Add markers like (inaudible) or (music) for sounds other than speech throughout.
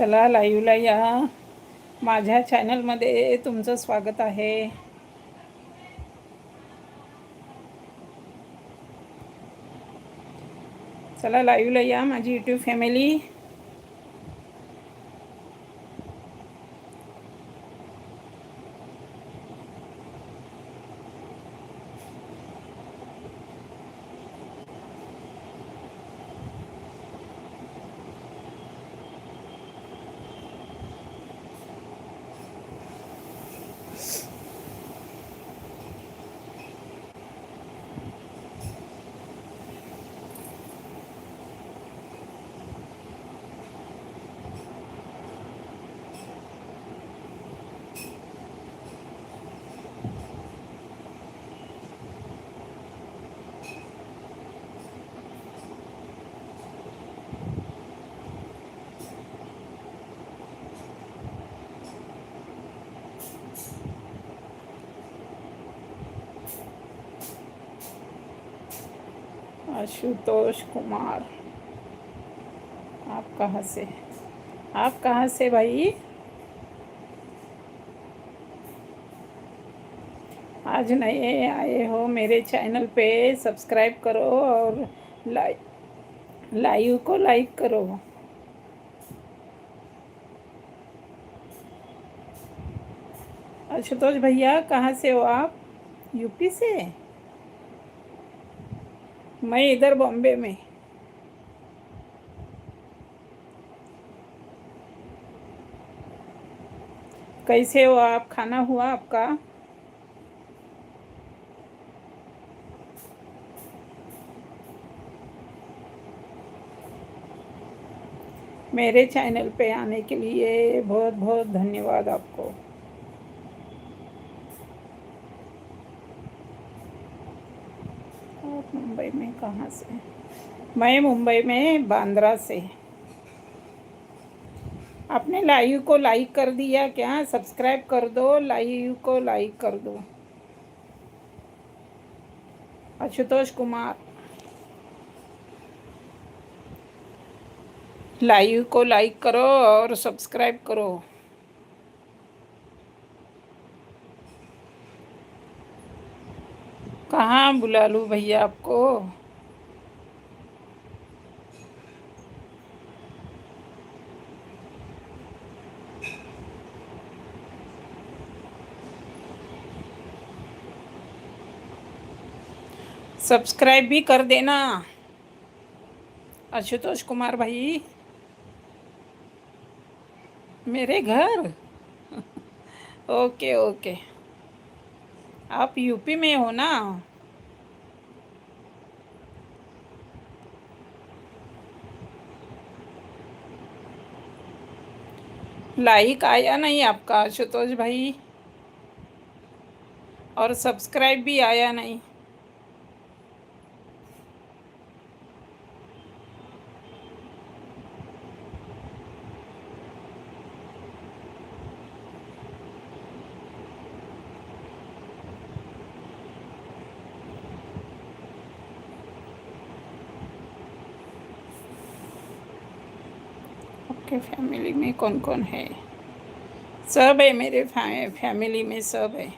चला लाईव्हला या. माझ्या चॅनलमध्ये तुमचं स्वागत आहे. चला लाईव्हला या माझी यूट्यूब फॅमिली आशुतोष कुमार। आप कहाँ से आप कहाँ से भाई? आज नए आए हो मेरे चैनल पे। सब्सक्राइब करो और लाइक लाइव को लाइक करो। आशुतोष भैया, कहाँ से हो आप? यूपी से? मैं इधर बॉम्बे में। कैसे हो आप? खाना हुआ आपका? मेरे चैनल पे आने के लिए बहुत बहुत धन्यवाद आपको आप मुंबई में? कहाँ से? मैं मुंबई में, बांद्रा से। आपने लाइव को लाइक कर दिया क्या? सब्सक्राइब कर दो, लाइव को लाइक कर दो। आशुतोष कुमार। लाइव को लाइक करो और सब्सक्राइब करो। कहाँ बुला लूँ भैया आपको? सब्सक्राइब भी कर देना। आशुतोष कुमार भाई, मेरे घर? (laughs) Okay okay. आप यूपी में हो ना? लाइक आया नहीं आपका आशुतोष भाई। और सब्सक्राइब भी आया नहीं। फैमिली में कौन कौन है? सब है मेरे फैमिली में सब है।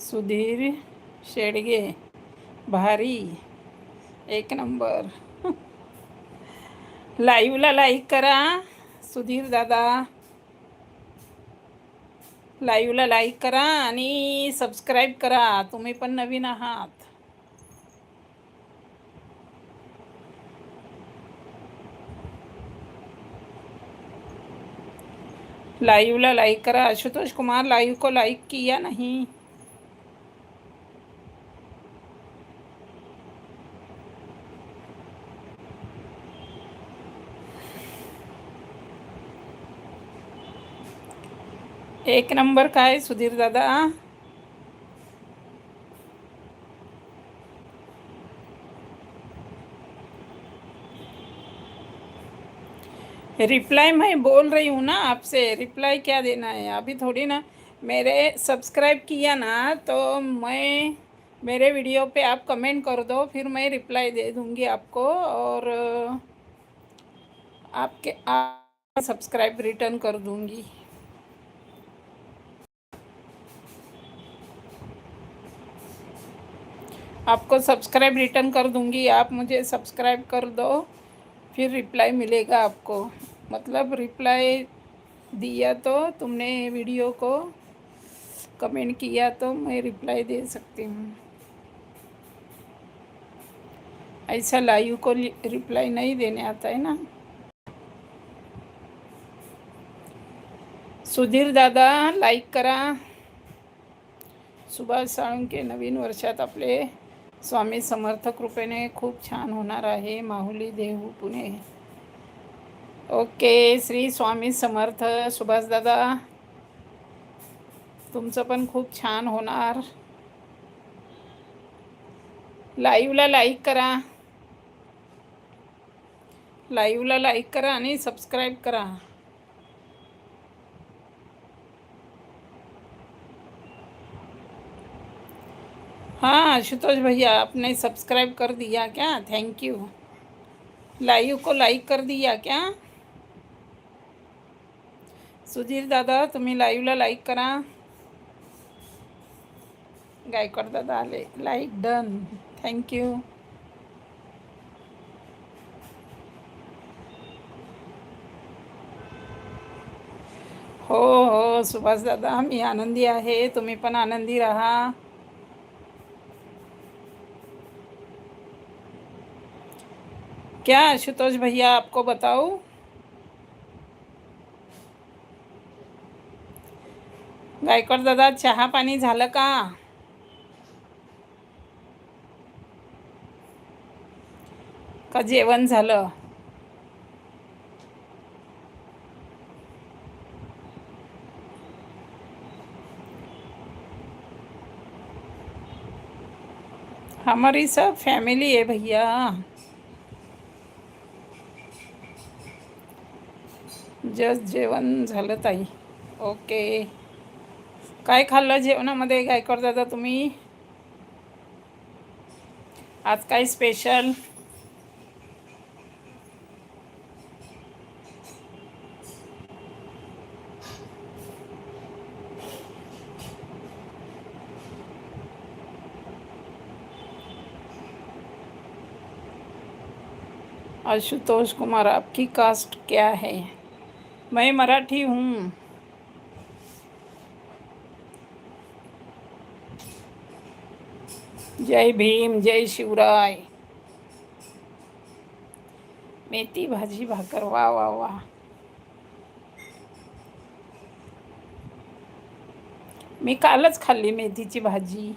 सुधीर शेडगे, भारी। एक नंबर. लाईव्हला लाईक करा सुधीर दादा. लाईव्हला लाईक करा आणि सबस्क्राईब करा. तुम्ही पण नवीन आहात. लाईव्हला लाईक करा. आशुतोष कुमार लाईव्ह को लाईक किया नाही. एक नंबर काय सुधीर दादा। रिप्लाई मैं बोल रही हूँ ना आपसे, रिप्लाई क्या देना है? अभी थोड़ी ना मेरे सब्सक्राइब किया ना तो मैं, मेरे वीडियो पे आप कमेंट कर दो, फिर मैं रिप्लाई दे दूँगी आपको, और आपके, आप सब्सक्राइब रिटर्न कर दूँगी। आपको सब्सक्राइब रिटर्न कर दूँगी। आप मुझे सब्सक्राइब कर दो, फिर रिप्लाई मिलेगा आपको। मतलब रिप्लाई दिया तो तुमने वीडियो को कमेंट किया तो मैं रिप्लाई दे सकती हूँ। ऐसा लाइव को रिप्लाई नहीं देने आता है ना? सुधीर दादा लाईक करा। सुभाष साळुंके नवीन वर्षात आपले स्वामी समर्थ कृपेने खूप छान होणार आहे माहुली देहू पुणे. ओके श्री स्वामी समर्थ सुभाषदादा तुमचं पण खूप छान होणार. लाईव्हला लाईक करा. लाईव्हला लाईक करा आणि सबस्क्राईब करा. हाँ आशुतोष भैया, आपने सब्सक्राइब कर दिया क्या? थैंक यू लाइव को लाइक कर दिया क्या? सुधीर दादा, तुम्ही लाईव्हला लाईक करा. गायकवाड दादा आले. लाईक डन थँक्यू हो हो, सुभाष दादा, मी आनंदी आहे. तुम्ही पण आनंदी राहा. क्या आशुतोष भैया आपको बताऊं? गायकवाड दादा चहा पाणी झालं का? का जेवण झालं? हमारी सब फैमिली है भैया. जस्ट जेवण झालं ताई. ओके. काय खाल्लं जेवणामध्ये? गायकवाड दादा तुम्ही? आज काय स्पेशल? आशुतोष कुमार आपकी कास्ट क्या है? मैं मराठी हूँ। जय भीम, जय शिवराय। मेथी भाजी भाकर वाह वा वा। मी कालच खाल्ली मेथीची भाजी.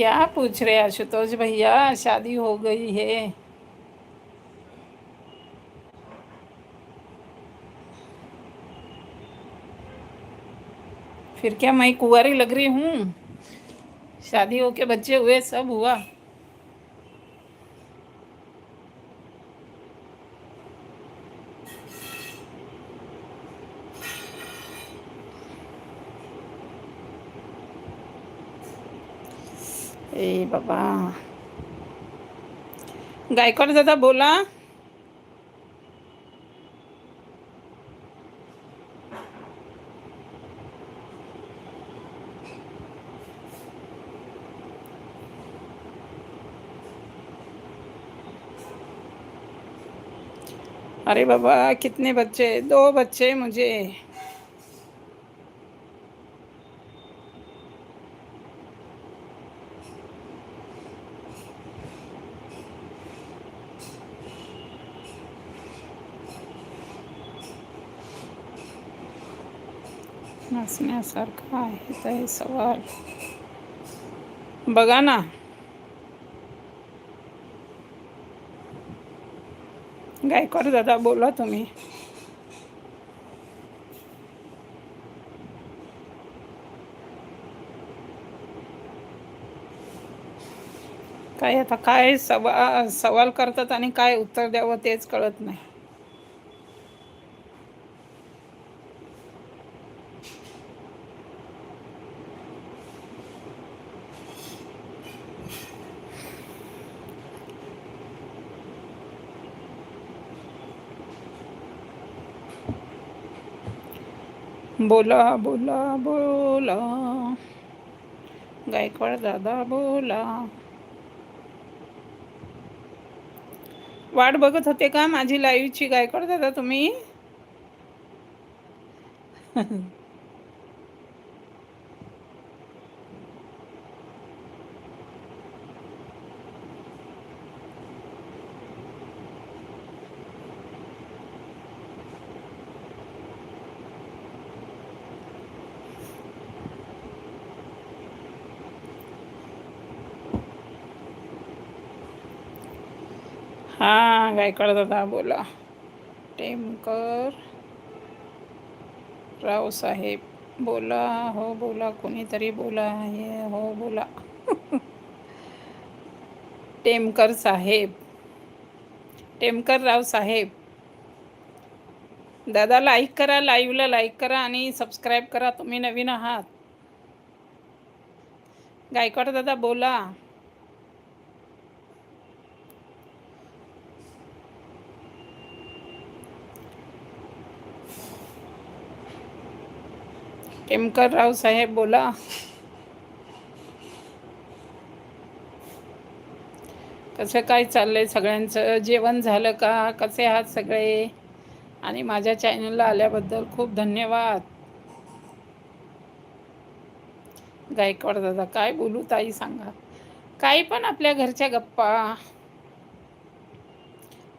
क्या पूछ रहे आशुतोष भैया? शादी हो गई है। फिर क्या मैं कुंवारी लग रही हूँ? शादी होके बच्चे हुए, सब हुआ। ए बाबा गायकवाड दादा बोला अरे बाबा कितने बच्चे दो बच्चे मुझे नसण्यासारखं आहे तर हे सवाल. बघा ना. गायकवाड दादा बोला तुम्ही. काय आता काय सवा सवाल करतात आणि काय उत्तर द्यावं तेच कळत नाही. बोला बोला बोला. गायकवाड दादा बोला. वाट बघत होते का माझी लाईव्हची गायकवाड दादा तुम्ही (laughs) हां गायकवाड दादा बोला. टेमकर रावसाहेब बोला हो बोला कोणीतरी बोला हे हो बोला. (laughs) टेमकर साहेब टेमकर राव साहेब. दादा लाईक करा लाईव्हला लाईक करा आणि सबस्क्राईब करा तुम्ही नवीन आहात. गायकवाड दादा बोला. टेमकर राव साहेब बोला. कसं काय चाललंय सगळ्यांचं? जेवण झालं का? कसे आहात सगळे? आणि माझ्या चॅनलला आल्याबद्दल खूप धन्यवाद. गायकवाड दादा काय बोलू ताई सांगा. काही पण आपल्या घरच्या गप्पा.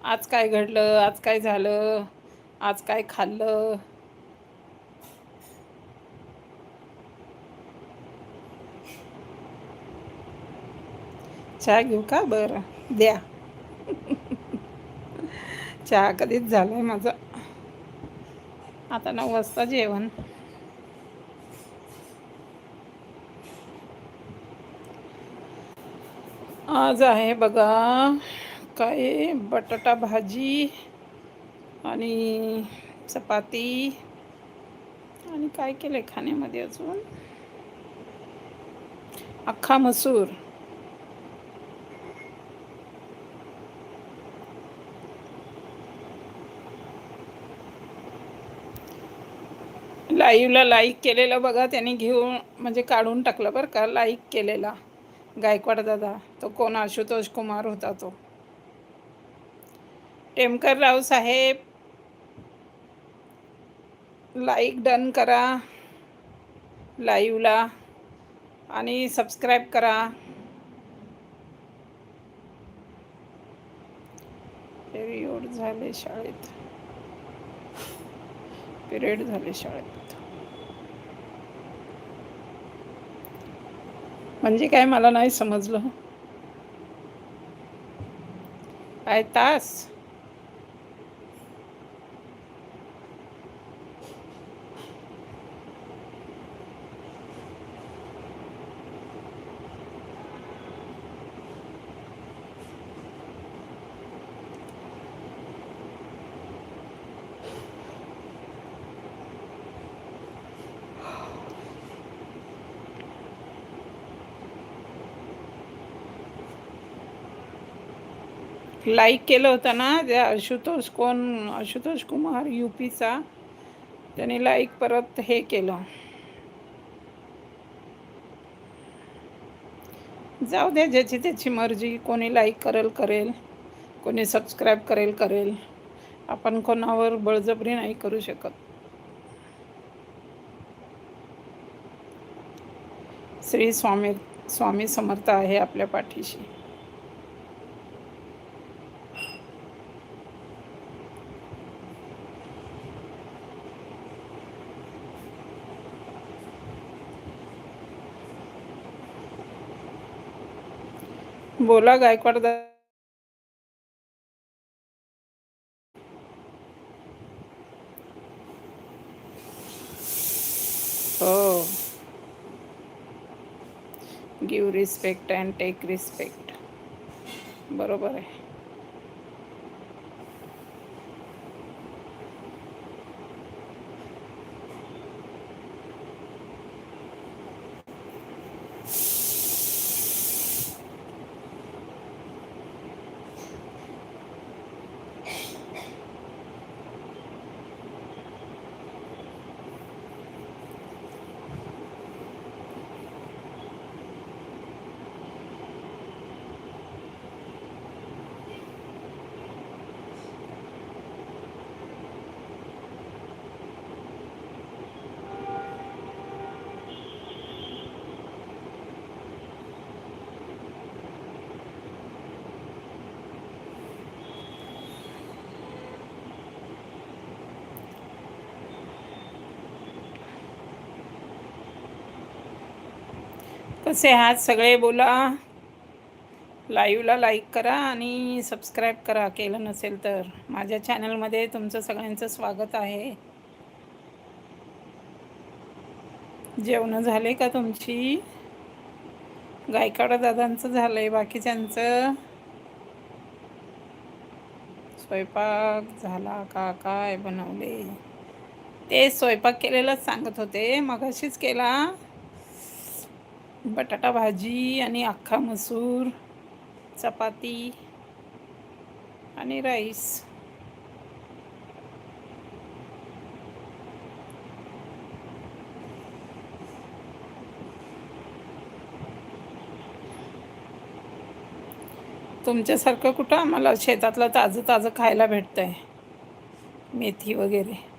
आज काय घडलं? आज काय झालं? आज काय खाल्लं? चहा घेऊ का बरं? द्या. चहा कधीच झालाय माझा. आता नऊ वाजता जेवण. आज आहे बघा काय बटाटा भाजी आणि चपाती. आणि काय केलं खाण्यामध्ये अजून? अख्खा मसूर. लाईव्हला लाईक केलेलं बघा त्यांनी घेऊन म्हणजे काढून टाकलं बरं का लाईक केलेला. गायकवाड दादा तो कोण? आशुतोष कुमार होता तो. टेमकर राव साहेब लाईक डन करा लाईव्हला आणि सबस्क्राईब करा. पिरियड झाले शाळेत. पिरियड झाले शाळेत. म्हणजे काय मला नाही समजलं. काय तास? लाईक केलं होतं ना त्या आशुतोष कोण आशुतोष कुमार यू पीचा त्याने लाईक परत हे केलं. जाऊ द्या ज्याची त्याची मर्जी कोणी लाईक करेल करेल. कोणी सबस्क्राईब करेल करेल. आपण कोणावर बळजबरी नाही करू शकत. श्री स्वामी स्वामी समर्थ आहे आपल्या पाठीशी. बोला गायकवाड हो. Give respect and take respect बराबर आहे. कसे आहात सगळे? बोला. लाईव्हला लाईक करा आणि सबस्क्राईब करा केलं नसेल तर. माझ्या चॅनलमध्ये तुमचं सगळ्यांचं स्वागत आहे. जेवणं झाले का तुमची? गायकाड दादांचं झालं आहे बाकीच्यांचं? स्वयंपाक झाला का? काय बनवले? ते स्वयंपाक केलेलंच सांगत होते. मगाशीच केला. बटाटा भाजी आणि अख्खा मसूर चपाती आणि राईस. तुमच्यासारखं कुठं आम्हाला शेतातलं ताजं ताजं खायला भेटतं आहे मेथी वगैरे.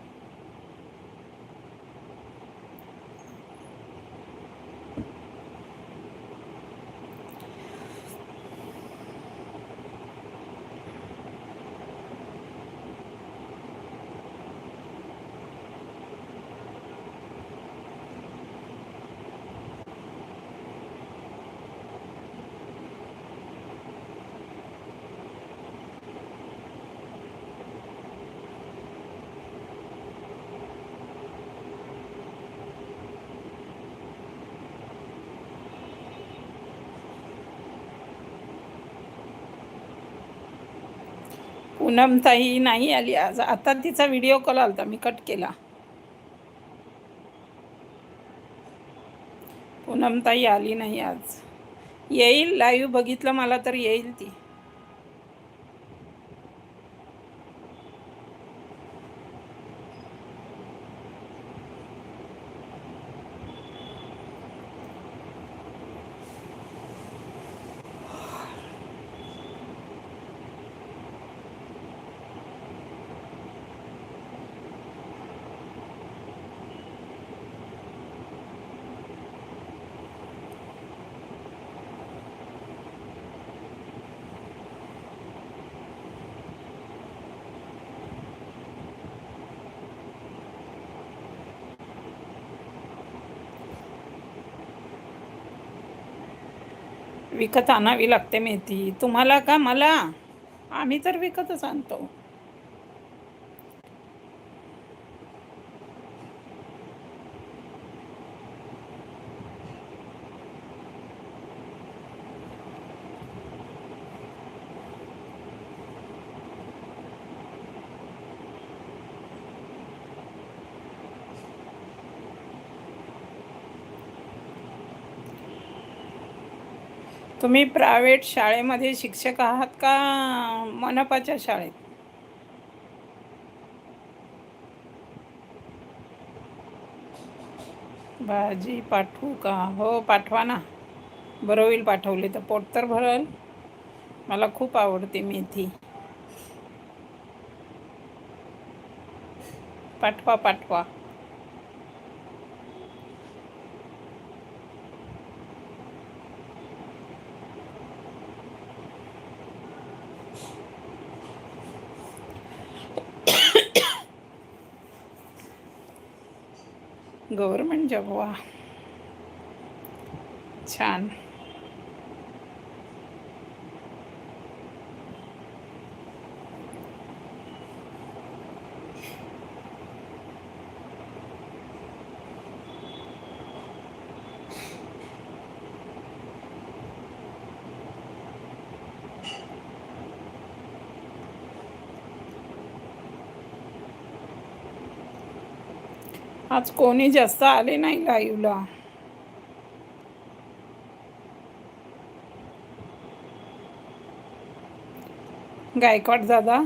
पूनमताई नाही आली. आज आता तिचा व्हिडिओ कॉल आला होता मी कट केला. पूनमताई आली नाही आज. येईल लाईव्ह बघितलं मला तर येईल ती. विकत आणावी लागते मेथी. तुम्हाला का? मला? आम्ही तर विकतच आणतो. तुम्ही प्रायव्हेट शाळेमध्ये शिक्षक आहात का मनपाच्या शाळेत? भाजी पाठवू का? हो पाठवा ना. बरं होईल पाठवली तर पोट तर भरल. मला खूप आवडते मेथी. पाठवा पाठवा. गव्हर्मेंट जॉब वा छान. आज कोणी जास्त आले नाही लाईव्हला गायकवाड दादा?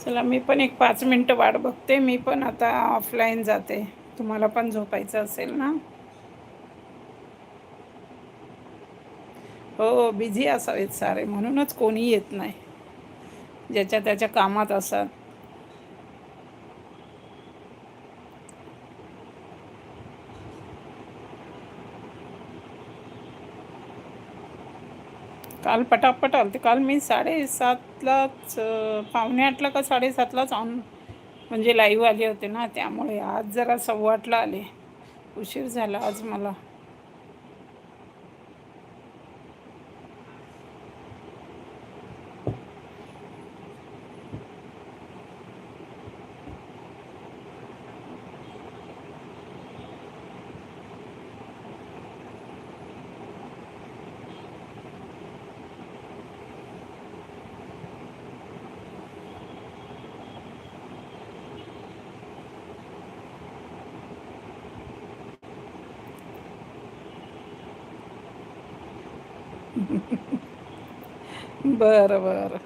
चला मी पण एक पाच मिनटं वाट बघते. मी पण आता ऑफलाईन जाते. तुम्हाला पण झोपायचं असेल ना? हो, हो बिझी असावेत सारे. म्हणूनच कोणी येत नाही. ज्याच्या त्याच्या कामात असतात काल पटापट आलते. काल मी साडेसातलाच पावणे आठला का साडेसातलाच ऑन म्हणजे लाईव्ह आले होते ना त्यामुळे आज जरा सव्वा आठला आले. उशीर झाला आज मला. बरं बरं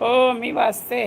हो मी वाचते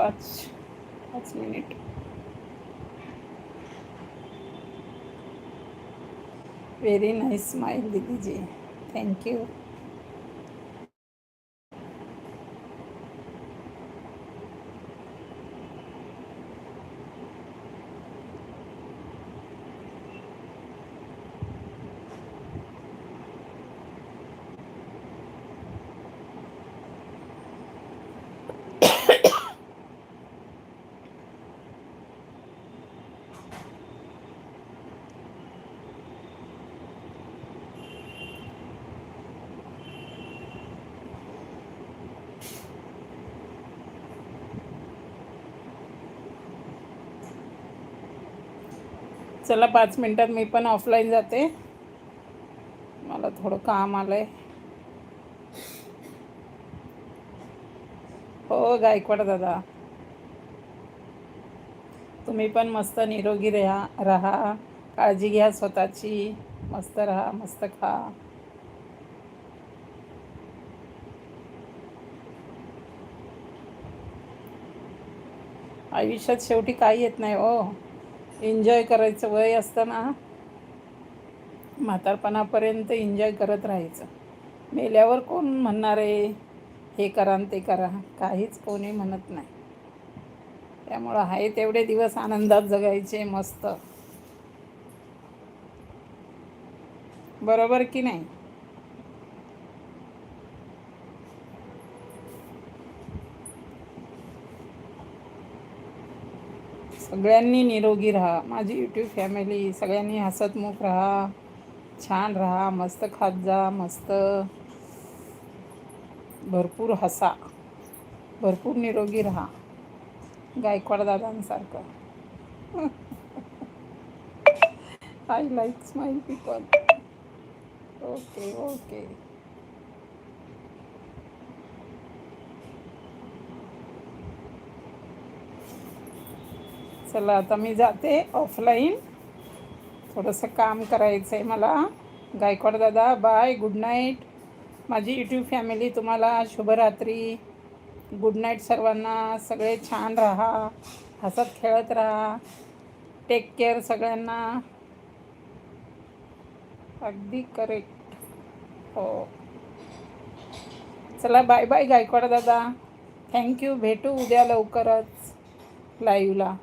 पाच पाच मिनिट व्हेरी नाईस स्माइल दीदी जी थँक यू चला पाच मिनटात मी पण ऑफलाईन जाते. मला थोडं काम आलं आहे हो गायकवाड दादा. तुम्ही पण मस्त निरोगी राहा राहा. काळजी घ्या स्वतःची. मस्त राहा मस्त खा. आयुष्यात शेवटी काही येत नाही हो. एन्जॉय करायचं वय असताना म्हातारपणापर्यंत एन्जॉय करत राहायचं. मेल्यावर कोण म्हणणार आहे हे करा ते करा काहीच कोणी म्हणत नाही. त्यामुळं आहे तेवढे दिवस आनंदात जगायचे मस्त. बरोबर की नाही? सगळ्यांनी निरोगी राहा. माझी यूट्यूब फॅमिली सगळ्यांनी हसतमुख राहा. छान राहा. मस्त खात जा. मस्त भरपूर हसा. भरपूर निरोगी राहा. Gaikwad दादांसारखं. I like smile people okay okay चला आता मी जाते ऑफलाईन थोडंसं काम करायचं आहे मला. गायकवाड दादा बाय गुड नाईट माझी यूट्यूब फॅमिली तुम्हाला शुभरात्री. गुड नाईट सर्वांना. सगळे छान राहा. हसत खेळत राहा. टेक केअर सगळ्यांना. अगदी करेक्ट हो. चला बाय बाय गायकवाड दादा. थँक्यू भेटू उद्या लवकरच लाईव्हला